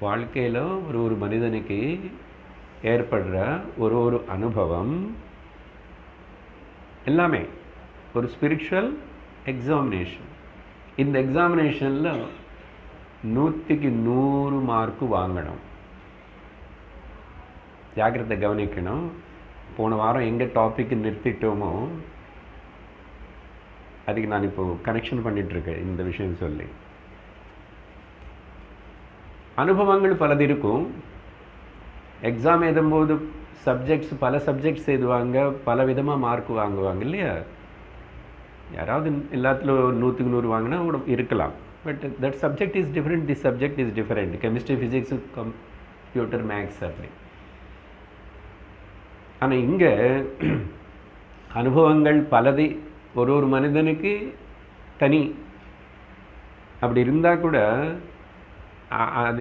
வாழ்க்கையில் ஒரு ஒரு மனிதனுக்கு ஏற்படுற ஒரு ஒரு அனுபவம் எல்லாமே. ஒரு ஸ்பிரிச்சுவல் எக்ஸாமினேஷன் இந்த எக்ஸாமினேஷனில் நூற்றுக்கு நூறு மார்க்கு வாங்கணும். ஜாக்கிரதை கவனிக்கணும். போன வாரம் எங்கே டாபிக் நிறுத்திட்டோமோ அதுக்கு நான் இப்போது கனெக்ஷன் பண்ணிகிட்ருக்கேன் இந்த விஷயம் சொல்லி. அனுபவங்கள் பலது இருக்கும் எக்ஸாம் எழுதும்போது சப்ஜெக்ட்ஸ் பல சப்ஜெக்ட்ஸ் எழுதுவாங்க பல விதமாக மார்க் வாங்குவாங்க இல்லையா? யாராவது எல்லாத்துலையும் நூற்றுக்கு நூறு வாங்கினா கூட இருக்கலாம். But that subject is different the subject is different chemistry physics computer maths அப்படி ஆனால் இங்கே அனுபவங்கள் பலதை ஒரு ஒரு மனிதனுக்கு தனி. அப்படி இருந்தால் கூட அது